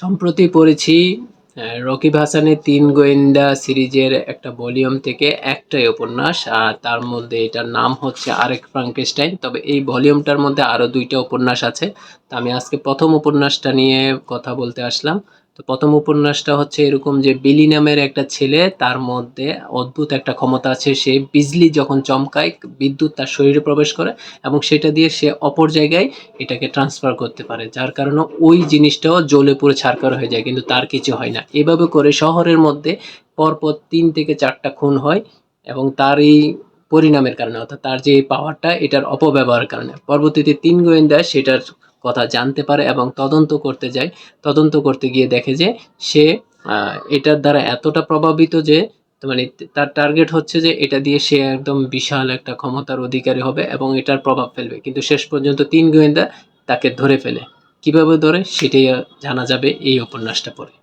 সম্প্রতি পড়েছি রকিব হাসানের তিন গোয়েন্দা সিরিজের একটা ভলিউম থেকে একটাই উপন্যাস, আর তার মধ্যে এটার নাম হচ্ছে আরেক ফ্রাঙ্কেস্টাইন। তবে এই ভলিউমটার মধ্যে আরও দুইটা উপন্যাস আছে। তা আমি আজকে প্রথম উপন্যাসটা নিয়ে কথা বলতে আসলাম। তো প্রথম উপন্যাসটা হচ্ছে এরকম যে বিলি নামের একটা ছেলে, তার মধ্যে অদ্ভুত একটা ক্ষমতা আছে। সে বিজলি যখন চমকায়, বিদ্যুৎ তার শরীরে প্রবেশ করে এবং সেটা দিয়ে সে অপর জায়গায় এটাকে ট্রান্সফার করতে পারে। যার কারণে ওই জিনিসটাও জ্বলে পুড়ে ছারকার হয়ে যায়, কিন্তু তার কিছু হয় না। এভাবে করে শহরের মধ্যে পরপর তিন থেকে চারটা খুন হয় এবং তার এই পরিণামের কারণে, অর্থাৎ তার যে পাওয়ারটা এটার অপব্যবহারের কারণে। পরবর্তীতে তিন গোয়েন্দা সেটার কথা জানতে পারে এবং তদন্ত করতে যায়। তদন্ত করতে গিয়ে দেখে যে সে এটার দ্বারা এতটা প্রভাবিত যে মানে তার টার্গেট হচ্ছে যে এটা দিয়ে সে একদম বিশাল একটা ক্ষমতার অধিকারী হবে এবং এটার প্রভাব ফেলবে। কিন্তু শেষ পর্যন্ত তিন গোয়েন্দা তাকে ধরে ফেলে। কীভাবে ধরে সেটাই জানা যাবে এই উপন্যাসটা পড়ে।